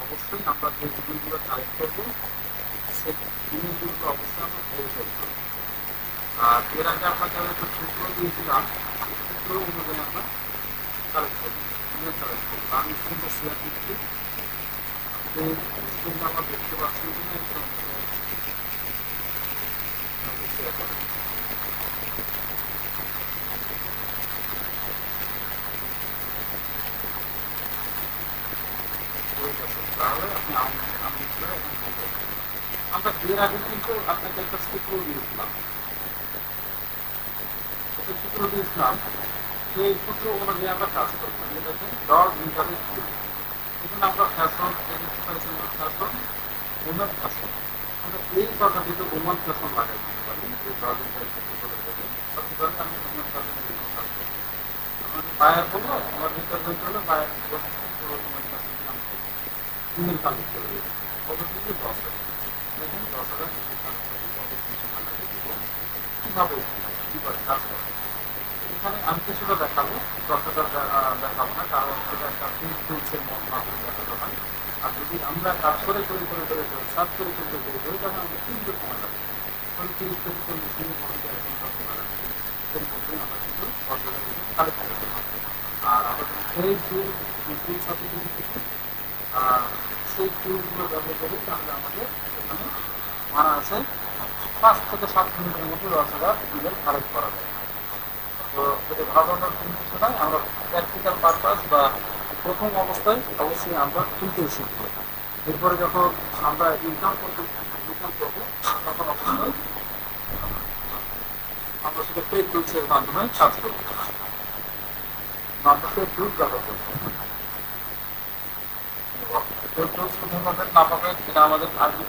অবশ্যই আমরা যে দিনগুলো কালেক্ট করব সেই জিনিসগুলো অবশ্যই আমরা ধরে ফেলব আর এর আগে আপনাকে যারা একটা সূত্র দিয়েছিলাম, সেই সূত্র অনুযায়ী আমরা কালেক্ট করব কালেক্ট করব। আমি স্ক্রিনটা শেয়ার দিচ্ছি। আপনি আমার দেখতে পাচ্ছেন কিনা এটা শেয়ার করেন তাহলে আপনি আমরা কিন্তু আপনাকে একটা সূত্র দিয়েছিলাম সূত্র দিয়েছিলাম সেই সূত্র আমরা কাজ করব এখানে আমরা ফ্যাশন ফ্যাশন ফ্যাশন আমরা এই কথাটিতে উমেন ফ্যাশন লাগাই দিতে পারি যে ইন্টারনেট আমি বায়ার বলল আমার ইন্টারনেট হলো বায়ার ইমেল কালেক্ট কত দিকে দশ হাজার দেখুন দশ হাজার ইমেল কালেক্ট করে কত কিছু টাকা দিব কীভাবে কী করে কাজ করে এখানে আমি কিছুটা দেখাবো দশ হাজার দেখাবো না, কারণ সেটা একটা ফিল্ড টুলসের হয়। আর যদি আমরা কাজ করে করে করে করে করে সার্চ করে করে তখন আমাদের তিনটে সময় লাগবে। তখন তিরিশ থেকে আমরা কিন্তু আর আমাদের সেই টুল সেই টুলগুলো ব্যবহার করে তাহলে আমাদের এখানে মানা আছে পাঁচ থেকে সাত মিনিটের মধ্যে দশ হাজার ইমেল করা যায় তো এটা ভাবানোর কোনো কিছু নয় আমরা প্র্যাকটিক্যাল পারপাস বা প্রথম অবস্থায় অবশ্যই আমরা তুলতে শিখব এরপরে যখন আমরা ইনকাম করতে ইনকাম করব তখন অবশ্যই আমরা সেটা পেড টুলসের মাধ্যমে কাজ করব। আমরা টুলস ব্যবহার করব। আমাদের আর্থিক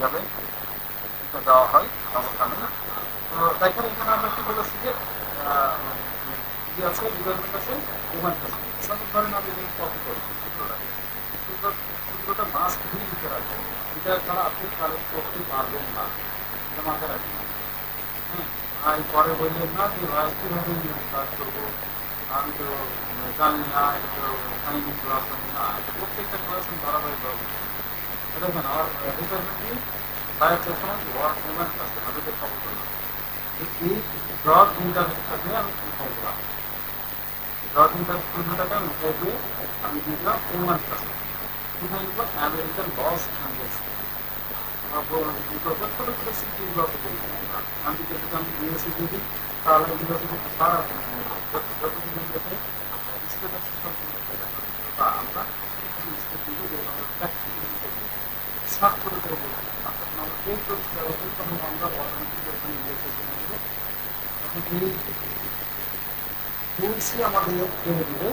যাবে এটা দেওয়া হয় সমস্যা তো দেখেন এখানে আমরা কি বলেছি যে কি আছে ডিপার্টমেন্ট আছে ওমান আছে সব ধরেন আমি যদি কপি এটা ছাড়া আপনি কালেক্ট করতে না এটা মাথায় রাখবেন হ্যাঁ পরে বললেন না যে ভাই কাজ করব আমি তো জানি না এটা ফাইনিং ক্লাস না প্রত্যেকটা ক্লাস ধারাবাহিক হবে দেখেন আমার রিটার্নটি ফায়ার সেকশন ওয়ার্ক মুভমেন্ট আছে আমাদের খবর করলাম এই ব্রড ইন্টারভিউটাকে আমি করলাম ব্রড ইন্টারভিউটাকে আমি উঠে দিয়ে আমি দিলাম ওমান ক্লাসে কোথায় লিখব আমেরিকান লস অ্যান্ডেস ছোটো ছোটো সিটিগুলোকে বলি আমি যদি আমি ইউএসএ দিই তাহলে এগুলো থেকে সারা যতদিন স্টেটাস বা আমরা সাত করে আমাদের দেবে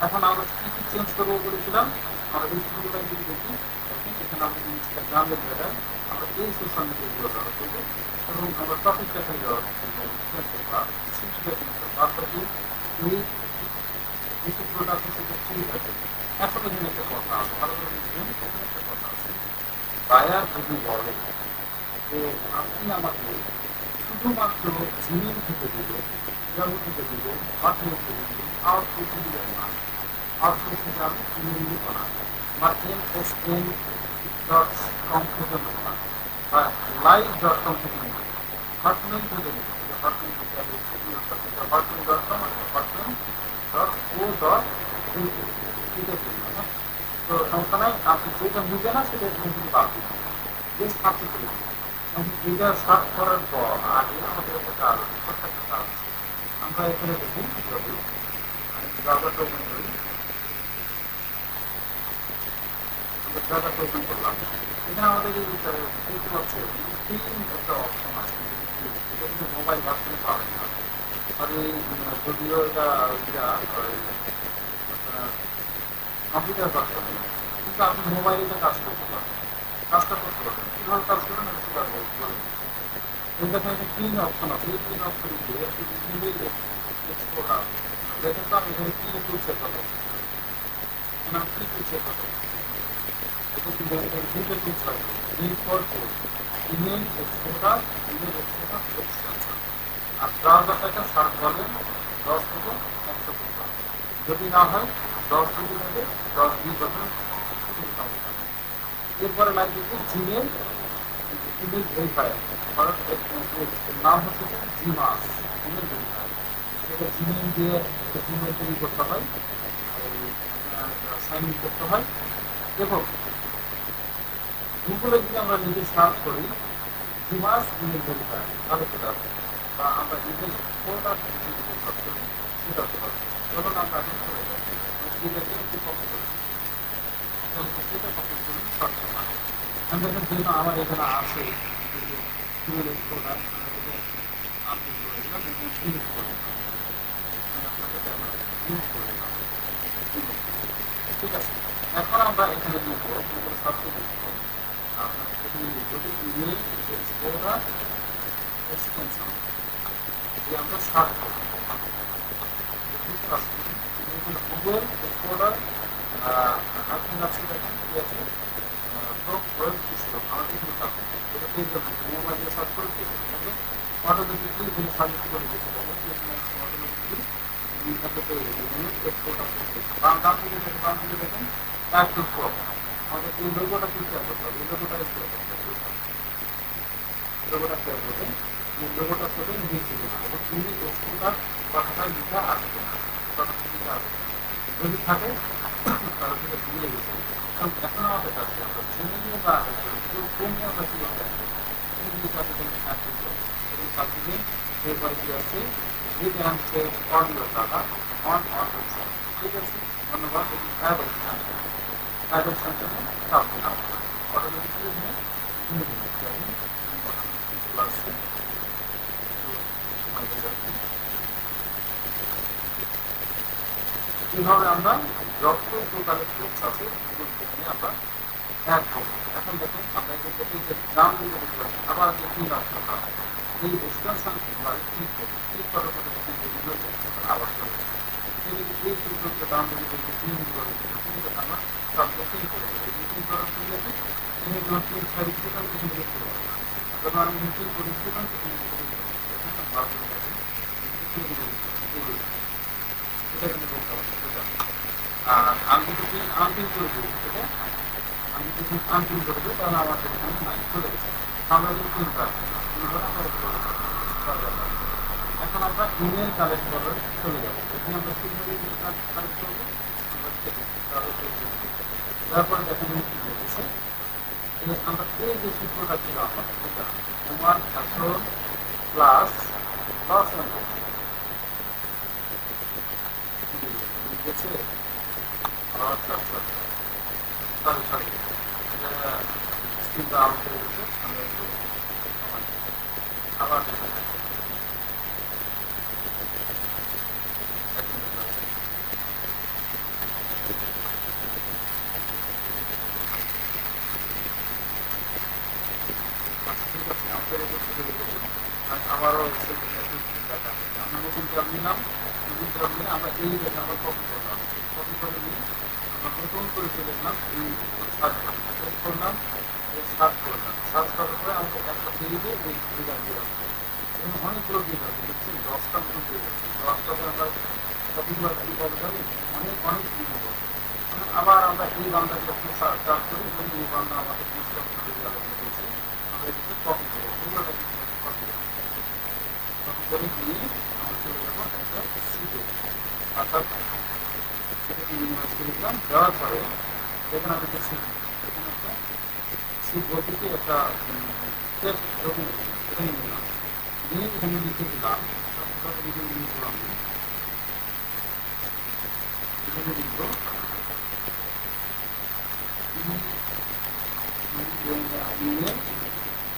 এখন আমরা কী কী চেঞ্জ করব বলেছিলাম? আমরা এই স্কুলটা যদি এখানে জিনিসটা গ্রামের জায়গায় এই মিডিয়াগুলো ব্যবহার করব এবং আমরা টপিকটাকে সিটিটা চেঞ্জ করব তারপর কি এই আপনি সেটা ঠিক আছে এখন এখানে একটা কথা আছে ভালো করে বুঝবেন একটা কথা আছে বায়ার যদি বলে যে আপনি আমাকে শুধুমাত্র জিমেল থেকে দেবেন ইয়াহু থেকে দেবেন হটমেল থেকে দেবেন আউটপুট দিবেন না আউটপুট থেকে আমি ইমেল করা বা M S N dot com থেকে নেওয়া বা লাইভ ডট কম থেকে নেওয়া হটমেল থেকে নেবেন হটমেল থেকে আমি Hotmail dot com Hotmail dot ও ডট তো সমস্যা নাই আপনি যেটা বুঝে না সেটা কিন্তু পাবেন বেশ থাকতে এটা সার্চ করার পর আগে আমাদের একটা কাজ আমরা এখানে দেখি যদি ব্রাউজারটা ব্রাউজারটা ওপেন করলাম। এখানে আমাদের এই দেখতে পাচ্ছে তিন একটা অপশন আছে। এটা কিন্তু মোবাইল ভার্সনে পাবেন না আর এই এটা কম্পিউটার ভার্সনে কিন্তু আপনি মোবাইলে কাজ করতে পারবেন। কাজটা করতে পারবেন। কীভাবে কাজ করবেন সেটা এই দেখেন একটা ক্লিন অপশন আছে। এই ক্লিন অপশন দিয়ে এক্সপোর্ট আছে দেখেন তো আমি এখানে কি টুলসের কথা এখানে আমি কি টুলসের কথা এটা কিন্তু দুটো টুলস আছে E for tool email exporter email exporter আর ব্রাউজারটাকে সার্চ করবেন দশ থেকে যদি না হয় দশ ডিগ্রি নেবে দশ দুই বছর এরপরে লাগবে কি জিমেল ইমেল ভেরিফায়ার কারণ নাম হচ্ছে জিমাস ইমেল ভেরিফায়ার এটা জিমেল দিয়ে জিমেল তৈরি করতে হয় সাইন ইন করতে হয় এবং গুগলে যদি আমরা নিজে সার্চ করি, জিমাস ইমেল ভেরিফায়ার তাহলে চলে আসবে বা আমরা ইমেল কোনটা যদি সার্চ করি, সেটা চলে আসবে ধরুন আমরা এখন যাই এটাকে একটু কপি করি সেটা কপি করি, সার্চ করা। আমি দেখেন যেহেতু আমার এখানে আছে ইমেল প্রোডাক্ট আপডেট করে দিলাম এবং ফিনিশ করে করে ঠিক আছে? এখন আমরা এখানে গুগল সার্চে লিখব আপনার এখানে লিখব যে ইমেল এক্সপ্লোরার এক্সটেনশন যে আমরা সার্চ করব গুগল এক্সপ্লোরার আপনি আছে দেখেন কি আছে ফ্রম ওয়েব সিস্টেম আমাদের কিন্তু এটা পেয়ে যাবেন মোবাইলে সার্চ করে পেয়ে যাবেন অটোমেটিকলি এখানে সার্চ করে দিতে পারবেন অটোমেটিকলি লিঙ্কটাতে পেয়ে যাবেন এক্সপ্লোরার বাম দিকে দেখেন বাম দিকে দেখেন অ্যাক্টিভ ফর্ম যদি থাকে কারণ এখন আমাদের আমরা কোনে আমরা কি আছে? অ্যান্ড সেভ অডিও ঠিক আছে? ধন্যবাদ। নিয়ে আমি আসছে কীভাবে আমরা যত প্রকারের আছে সেগুলো আমরা অ্যাড এখন দেখুন, আমরা এখান থেকে যে দাম দিয়ে আবার যে তিন এই এক্সটেনশন ক্লিক করব ক্লিক করার পরে আবার চলে এই দাম তিন আর আমি যদি আনপিন করে দিই সেটা আমি যদি আনপিন করে দিই তাহলে আমার এখানে নাই চলে গেছে আমরা যদি তিন এখন আমরা ইমেল কালেক্ট করে চলে যাব এখানে আমরা কালেক্ট করব তারপরে দেখেন কি বলেছে আমরা এই যে সূত্রটা ছিল আমার, এটা তোমার একশো প্লাস প্লাস আচ্ছা আচ্ছা। একটু আবার আবারও আমরা নতুন ট্যাব নিলাম নতুন ট্যাব নিয়ে আমরা এই দেখে আমরা কপি করলাম কপি করে নিয়ে আমরা নতুন করে চলে গেলাম এই সার্চ করলাম সার্চ করলাম সার্চ করার পরে আমাকে একটা পেজে এই ডিজাইন দিয়ে আসবে এবং অনেকগুলো পেজ আছে দেখছেন দশটা মতো পেজ আছে দশটাতে আমরা কি করতে অনেক অনেক আবার আমরা এই করি এবং এই বাংলা আমাদের পুস্তক দিয়েছে আমরা এটাকে কপি করব করে একটা করে দেওয়ার পরে এখানে আমি একটা সিট এখানে একটা একটা ইমেল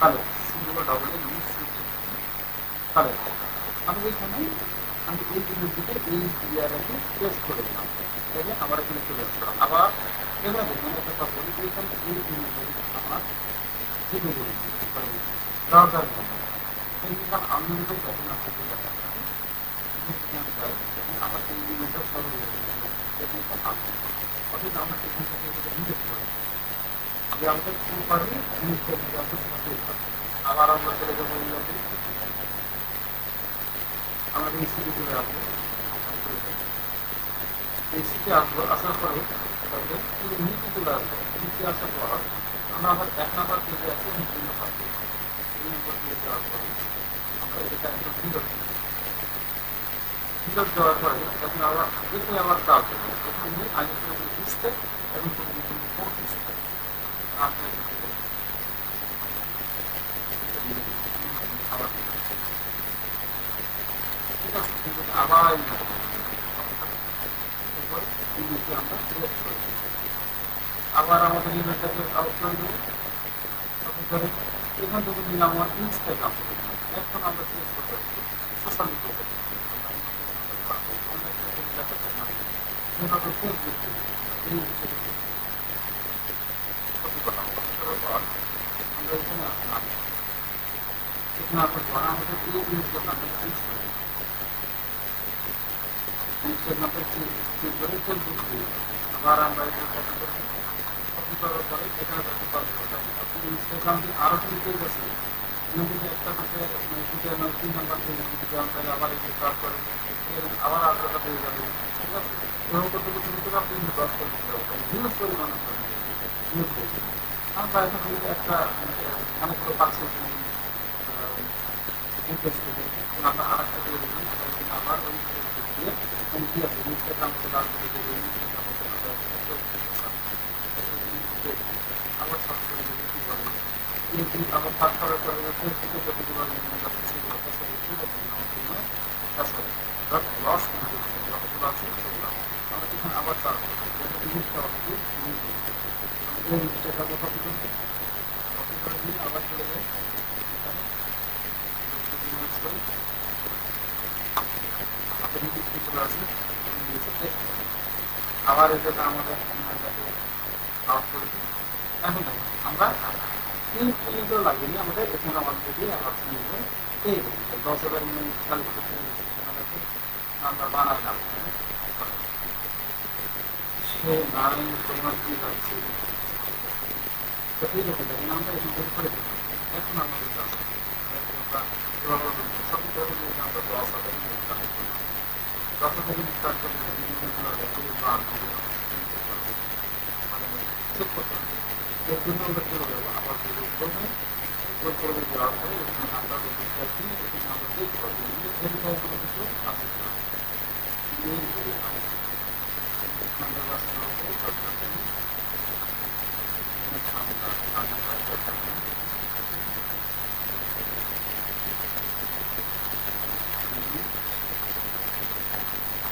কালেক্ট সিঙ্গুলো ডাবল ইউজ কালেক্ট আমি এইখানে আমি এই জিনিসটিকে এই ইয়ারকে টেস্ট করে দিলাম দেখে আমার এখানে চলে আসলো আবার এবার দেখুন একটা কথা বলি এইখানে এই জিনিসগুলি আমার জিরো করে দরকার আমি আমার এখান থেকে যে আবার আমরা চলে আমাদের স্কুলে চলে আসব এই সিটে আসব আসার পরে তাহলে এই নিচে চলে আসব নিচে পর আমরা আবার এক নাম্বার পেজে আছে যাওয়ার পরে আমরা এটা একদম ফিল্টার দেওয়ার পরে তখন আবার এতে আবার এবং তুমি তুমি পৌঁছতে আমরা এখানে আবার আবার আমাদের ইমেজটাকে আউট করে দেবো তারপর এখান থেকে নিলাম আমার ইনস্টাগ্রাম এখন আমরা সিলেক্ট করতে সোশ্যাল যেভাবে ফেসবুক এই বিষয়টি কপি করলাম কপি করার পর আমরা এখানে আসলাম এখানে তাকে কপি করতে হবে আপনি আরও কিছু পেজ আছে একটা থেকে আবার একটু একটা অনেকগুলো পাচ্ছি ইন্টারেস্ট থেকে আমরা আর একটা করে করার পরে সেগুলো তাছাড়া বাট লস যতগুলো আছে সেগুলো আমরা এখানে আবার চার্জ করব জিনিসটা হচ্ছে এই জিনিসটা কপি করব কপি করে দিয়ে আবার চলে যাই চলে আসবে আবার এটাকে আমাদের আমরা দশ হাজার মিনিট খালি আমরা বানালাম সে নারায়ণ তোমার আমরা এখন আমাদের কাজ আমরা সব করে দিয়ে আমরা দশ হাজার মিনিট কালেক্ট করি দশ হাজার মিনিট কাজ করতে মানে চেক করতে হবে এর জন্য আমরা চলে যাব আবার গুগল করবে গুগল করবে যাওয়ার পরে এখানে আমরা রেজিস্টার দিই এখানে আমরা চেক করব ভেরিফাই কোনো কিছু আছে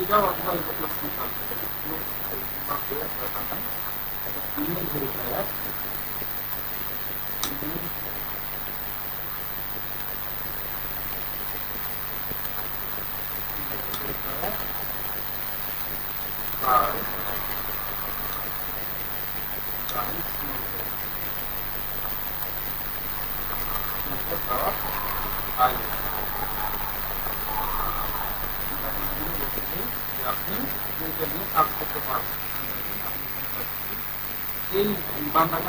এটাও অথবা এটা ইমেল ভেরিফায়ার ইমেল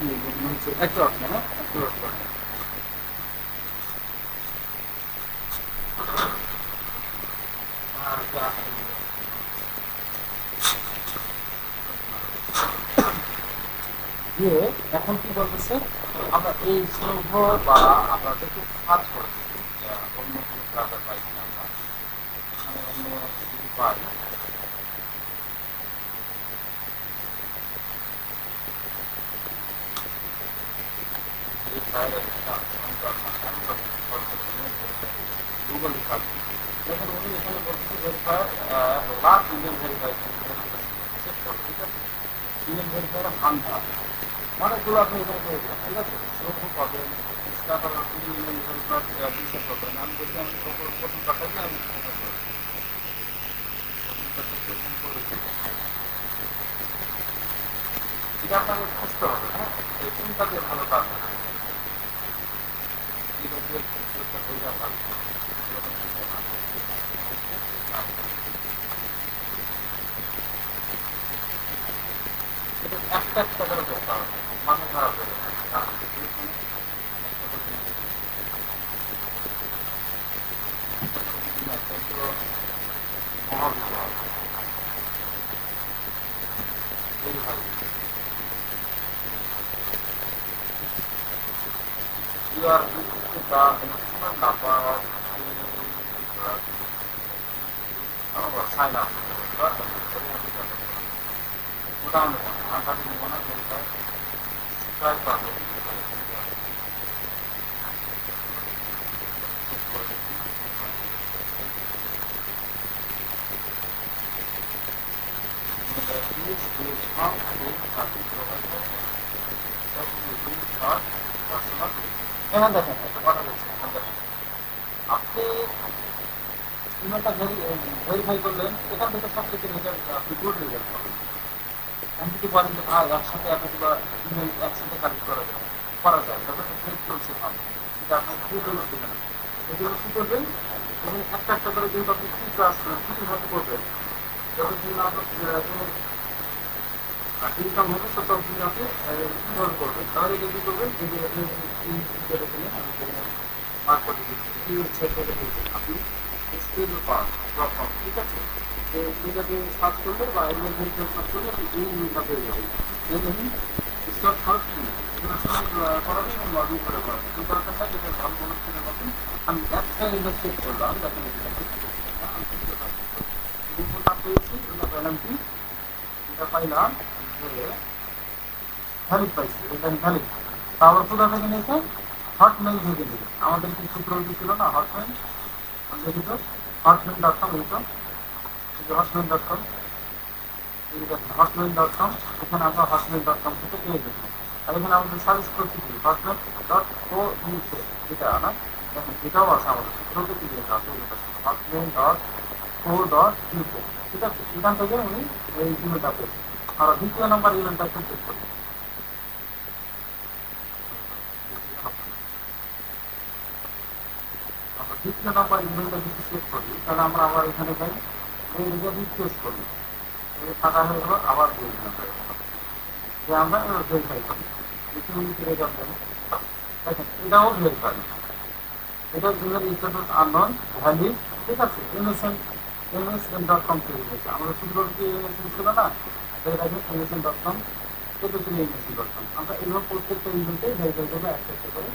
এখন কি বলতেছে আমরা এই সিলভার বা আমরা যেহেতু সার্চ করেছি অন্য কোনো ব্রাউজার পাই কিনা আমরা গুগল সার্চ দেখুন উনি এখানে বলতেছে verifier last email verify check করো ঠিক আছে ইমেল ভেরিফায়ার হান্ডা অনেকগুলো আপনি এখানে পেয়ে যাবেন ঠিক আছে শ্রম পাবেন স্টার্টার ইমেল ভেরিফায়ার বিশ্বাস করবেন আমি যদি আমি প্রথম কাটাই আমি খুঁজতে হবে হ্যাঁ এই ভালো কাজ একটা একটা করে করতে হবে মাথা খারাপ 우리가 그니까 그냥 나빠가 아마 사이 나는 거니까 부담을 안 가지는 거나 그러니까 스트라이크 안 되는 Thank you. এখানে দেখেন একটা আপনি ইমেলটা ভেরিফাই করলেন থেকে আপনি গুড রেজাল্ট আমি যদি বলেন যে ভাই একসাথে এতগুলো ইমেল কালেক্ট করা যায় করা যায় ফেক চলছে ভালো আপনি কী করবেন? এবং একটা একটা করে যেহেতু আপনি কী ক্লাস কীভাবে করবেন? যতদিন আপনার ইনকাম হবে তো তখন আপনি ইনভলভ করবেন তাহলে যদি করবেন এই যে আপনি মার্ক করে দিচ্ছি কি হচ্ছে করে দিচ্ছি আপনি স্কিল পাওয়া ডট কম ঠিক আছে তো এটাকে সার্চ করলে বা ভেরিফাই সার্চ করলে আপনি এই লিঙ্কটা পেয়ে যাবেন এই স্টক লগ ইন করে করাবেন এই দরকারটা যেটা ভালো মনে করে পাবেন আমি একটা ইনভেস্ট করলাম দেখেন লিঙ্কটা পেয়েছি এটা পেলাম কি এটা পাইলাম ভ্যালিড পাইছি এটা ভ্যালিড তারপর কোথা থেকে নিয়েছে হটমেল থেকে নিয়েছে আমাদের কি সূত্র ছিল না? হটমেল দেখি তো হটমেল ডট কম এই তো হটমেল ডট এখানে আমরা হটমেল ডট কম থেকে পেয়ে আর এখানে আমাদের সার্ভিস করছি কি? হটমেল ডট ও ইউকে এটা আমাদের সূত্রকে কি লেখা আছে? হটমেল ডট ঠিক আছে? এখান থেকে উনি এই ইমেলটা পেয়েছে আর দ্বিতীয় নম্বর ইমেলটা একটু চেক দ্বিতীয় নম্বর ইমেলটা যদি চেক করি, তাহলে আমরা আবার এখানে যাই, এই যদি চেক করি, এই হয়ে গেল, আবার দুই যে আমরা ভেরিফাই করি। দ্বিতীয় রেজাল্ট দেবো দেখেন, এটাও ভেরিফাই এটা ইমেল স্ট্যাটাস আননোন ভ্যালিড ঠিক আছে? এমএসএন এমএসএন ডট কম থেকে আমরা শুধু কি এমএসএন ছিল না? দেখেন এমএসএন ডট কম এটা ছিল ডট কম আমরা এইভাবে প্রত্যেকটা ইমেলকে ভেরিফাই করব একটা একটা করে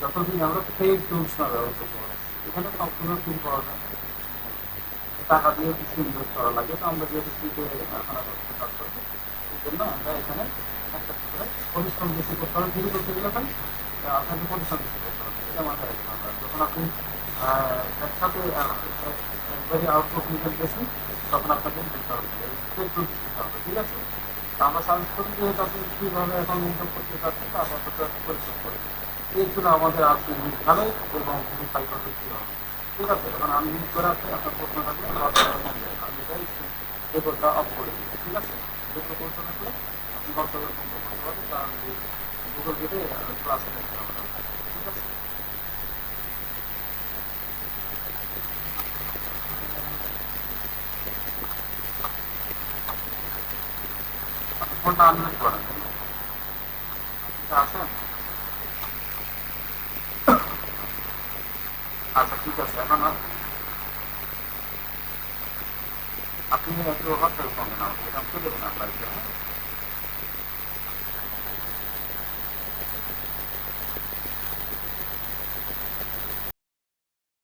যতদিন আমরা ফেক টুলস না ব্যবহার করতে পারি। এখানে সম্পূর্ণ ফ্রি পাওয়া যায়। টাকা দিয়ে কিছু ইনভেস্ট করা লাগে, তো আমরা যেহেতু ফ্রিতে এখন কাজ করব এই জন্য আমরা এখানে একটা করে পরিশ্রম বেশি করতে হবে ফ্রি করতে গেলে আপনাকে পরিশ্রম বেশি করতে হবে। এটা মাথায় রাখতে হবে যখন আপনি একসাথে একবারে আউটপুট নিতে বেশি তখন আপনাকে দিতে হবে। ঠিক আছে? আমরা সার্ভিস করি যেহেতু আপনি কীভাবে এখন করতে চাচ্ছেন তা করি। এই আমাদের আজকে ভালো এবং ভেরিফাই করতে হবে, ঠিক আছে? এখন আমি ইউজ করে আসছি আপনার প্রশ্ন থাকলে আমি এটাই রেকর্ডটা অফ করে দিই ঠিক আছে? যেগুলো প্রশ্ন থাকলে আপনি গেটে ক্লাসে দেখতে হবে ঠিক আছে? আচ্ছা ঠিক আছে এখন আপনি একটু হোটেল সঙ্গে আমাকে এটা খুলে দেবেন আপনার